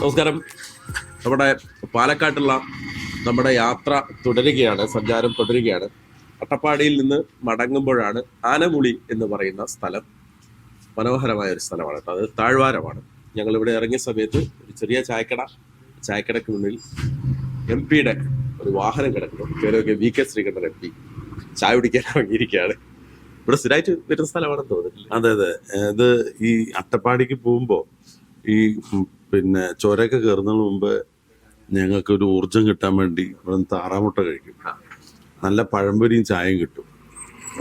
നമസ്കാരം. നമ്മുടെ പാലക്കാട്ടുള്ള നമ്മുടെ യാത്ര തുടരുകയാണ് സഞ്ചാരം തുടരുകയാണ്. അട്ടപ്പാടിയിൽ നിന്ന് മടങ്ങുമ്പോഴാണ് ആനമുളി എന്ന് പറയുന്ന സ്ഥലം. മനോഹരമായ ഒരു സ്ഥലമാണ് അത് താഴ്വാരമാണ്. ഞങ്ങൾ ഇവിടെ ഇറങ്ങിയ സമയത്ത് ഒരു ചെറിയ ചായക്കട ചായക്കടയ്ക്ക് മുന്നിൽ എം പിയുടെ ഒരു വാഹനം കിടക്കുന്നു. പേരൊക്കെ V K Sreekandan M P. ചായ കുടിക്കാൻ ഇറങ്ങിയിരിക്കുകയാണ്. ഇവിടെ സ്ഥിരമായിട്ട് വരുന്ന സ്ഥലമാണെന്ന് തോന്നുന്നില്ല. അതെ അതെ. ഇത് ഈ അട്ടപ്പാടിക്ക് പോകുമ്പോ ഈ പിന്നെ ചുരമൊക്കെ കയറുന്നതിന് മുമ്പ് ഞങ്ങൾക്ക് ഒരു ഊർജം കിട്ടാൻ വേണ്ടി ഇവിടെ നിന്ന് താറാമുട്ട കഴിക്കും. നല്ല പഴംപൊരിയും ചായയും കിട്ടും.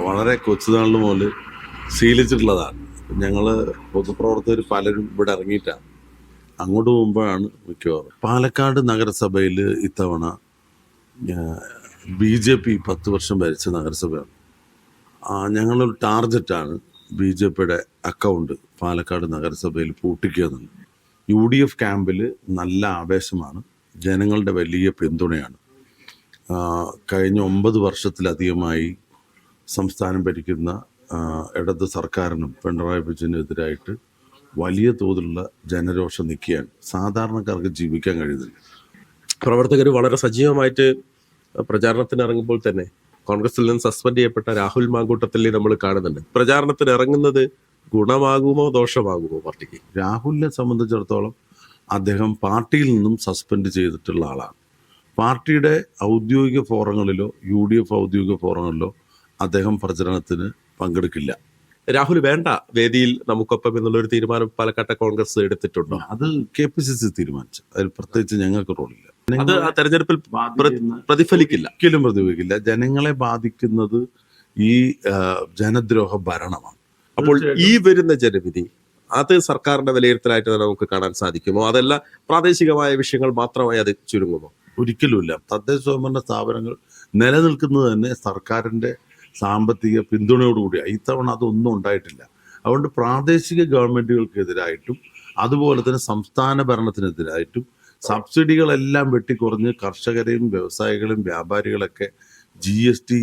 വളരെ കൊച്ചുനാളിൽ മുതൽ ശീലിച്ചിട്ടുള്ളതാണ്. ഞങ്ങൾ പൊതുപ്രവർത്തകർ പലരും ഇവിടെ ഇറങ്ങിയിട്ടാണ്. അങ്ങോട്ട് പോകുമ്പോഴാണ് മിക്കവാറും. പാലക്കാട് നഗരസഭയിൽ ഇത്തവണ ബി ജെ പി പത്ത് വർഷം ഭരിച്ച നഗരസഭയാണ്. ഞങ്ങളൊരു ടാർഗറ്റാണ് ബി ജെ പിയുടെ അക്കൗണ്ട് പാലക്കാട് നഗരസഭയിൽ പൂട്ടിക്കുക എന്നുള്ളത് യു ഡി എഫ് ക്യാമ്പിൽ നല്ല ആവേശമാണ്. ജനങ്ങളുടെ വലിയ പിന്തുണയാണ്. കഴിഞ്ഞ ഒമ്പത് വർഷത്തിലധികമായി സംസ്ഥാനം ഭരിക്കുന്ന ഇടത് സർക്കാരിനും പിണറായി വിജയനെതിരായിട്ട് വലിയ തോതിലുള്ള ജനരോഷം നിൽക്കുകയാണ് സാധാരണക്കാർക്ക് ജീവിക്കാൻ കഴിയുന്നില്ല. പ്രവർത്തകർ വളരെ സജീവമായിട്ട് പ്രചാരണത്തിന് ഇറങ്ങുമ്പോൾ തന്നെ കോൺഗ്രസിൽ നിന്ന് സസ്പെൻഡ് ചെയ്യപ്പെട്ട രാഹുൽ മാങ്കൂട്ടത്തിലെ നമ്മൾ കാണുന്നുണ്ട്. പ്രചാരണത്തിന് ഇറങ്ങുന്നത് ഗുണമാകുമോ ദോഷമാകുമോ പാർട്ടിക്ക്? രാഹുലിനെ സംബന്ധിച്ചിടത്തോളം അദ്ദേഹം പാർട്ടിയിൽ നിന്നും സസ്പെൻഡ് ചെയ്തിട്ടുള്ള ആളാണ്. പാർട്ടിയുടെ ഔദ്യോഗിക ഫോറങ്ങളിലോ യു ഡി എഫ് ഔദ്യോഗിക ഫോറങ്ങളിലോ അദ്ദേഹം പ്രചരണത്തിന് പങ്കെടുക്കില്ല. രാഹുൽ വേണ്ട വേദിയിൽ നമുക്കൊപ്പം എന്നുള്ള ഒരു തീരുമാനം പാലക്കാട്ടെ കോൺഗ്രസ് എടുത്തിട്ടുണ്ടോ? അത് കെ പി സി സി തീരുമാനിച്ചു. അതിൽ പ്രത്യേകിച്ച് ഞങ്ങൾക്ക് റോളില്ല. അത് ആ തെരഞ്ഞെടുപ്പിൽ പ്ര- പ്രതിഫലിക്കില്ല. ഒരിക്കലും പ്രതിഫലിക്കില്ല. ജനങ്ങളെ ബാധിക്കുന്നത് ഈ ജനദ്രോഹ ഭരണമാണ്. അപ്പോൾ ഈ വരുന്ന ജനവിധി അത് സർക്കാരിന്റെ വിലയിരുത്തലായിട്ട് തന്നെ നമുക്ക് കാണാൻ സാധിക്കുമോ? അതല്ല പ്രാദേശികമായ വിഷയങ്ങൾ മാത്രമായി അത് ചുരുങ്ങുമോ? ഒരിക്കലുമില്ല. തദ്ദേശ സ്വയംഭരണ സ്ഥാപനങ്ങൾ നിലനിൽക്കുന്നത് തന്നെ സർക്കാരിന്റെ സാമ്പത്തിക പിന്തുണയോടുകൂടിയാണ് ഇത്തവണ അതൊന്നും ഉണ്ടായിട്ടില്ല. അതുകൊണ്ട് പ്രാദേശിക ഗവൺമെന്റുകൾക്കെതിരായിട്ടും അതുപോലെ തന്നെ സംസ്ഥാന ഭരണത്തിനെതിരായിട്ടും സബ്സിഡികളെല്ലാം വെട്ടിക്കുറഞ്ഞ് കർഷകരെയും വ്യവസായികളെയും വ്യാപാരികളൊക്കെ ജി എസ് ടി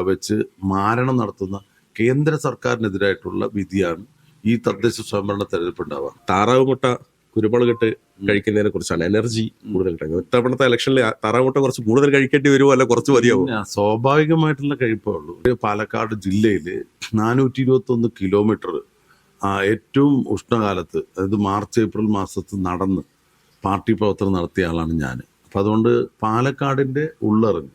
വെച്ച് മാരണം നടത്തുന്ന കേന്ദ്ര സർക്കാരിനെതിരായിട്ടുള്ള വിധിയാണ് ഈ തദ്ദേശ സ്വയംഭരണ തെരഞ്ഞെടുപ്പ് ഉണ്ടാവുക. താറാവ് മുട്ട കുരുമുളകിട്ട് കഴിക്കുന്നതിനെ കുറിച്ചാണ് എനർജി കൂടുതൽ കിട്ടുന്നത് ഇത്തവണത്തെ ഇലക്ഷനിൽ താറാവ് മുട്ട കുറച്ച് കൂടുതൽ കഴിക്കേണ്ടി വരുമോ? അല്ല കുറച്ച് മതിയാവും? സ്വാഭാവികമായിട്ടുള്ള കഴിപ്പേ ഉള്ളൂ പാലക്കാട് ജില്ലയിൽ നാനൂറ്റി ഇരുപത്തി ഒന്ന് കിലോമീറ്റർ ഏറ്റവും ഉഷ്ണകാലത്ത് അതായത് മാർച്ച് ഏപ്രിൽ മാസത്ത് നടന്ന് പാർട്ടി പ്രവർത്തനം നടത്തിയ ആളാണ് ഞാൻ. അപ്പം അതുകൊണ്ട് പാലക്കാടിന്റെ ഉള്ളറിഞ്ഞ്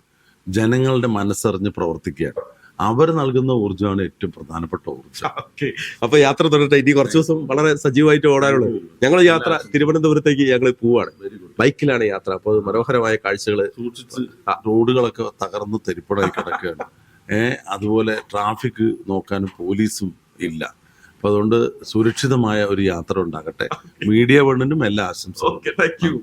ജനങ്ങളുടെ മനസ്സറിഞ്ഞ് പ്രവർത്തിക്കുകയാണ്. അവർ നൽകുന്ന ഊർജമാണ് ഏറ്റവും പ്രധാനപ്പെട്ട ഊർജം. ഓക്കെ. അപ്പൊ യാത്ര തുടരട്ടെ. ഇനി കുറച്ച് ദിവസം വളരെ സജീവമായിട്ട് ഓടാനുള്ളത് ഞങ്ങൾ യാത്ര തിരുവനന്തപുരത്തേക്ക് ഞങ്ങൾ പോവാണ്. ബൈക്കിലാണ് യാത്ര. അപ്പോൾ മനോഹരമായ കാഴ്ചകൾ സൂക്ഷിച്ച് റോഡുകളൊക്കെ തകർന്ന് തെരിപ്പടായി കിടക്കുകയാണ്. ഏഹ് അതുപോലെ ട്രാഫിക് നോക്കാനും പോലീസും ഇല്ല. അപ്പൊ അതുകൊണ്ട് സുരക്ഷിതമായ ഒരു യാത്ര ഉണ്ടാകട്ടെ. മീഡിയ വേൾഡിനും എല്ലാ ആശംസകളും. Thank you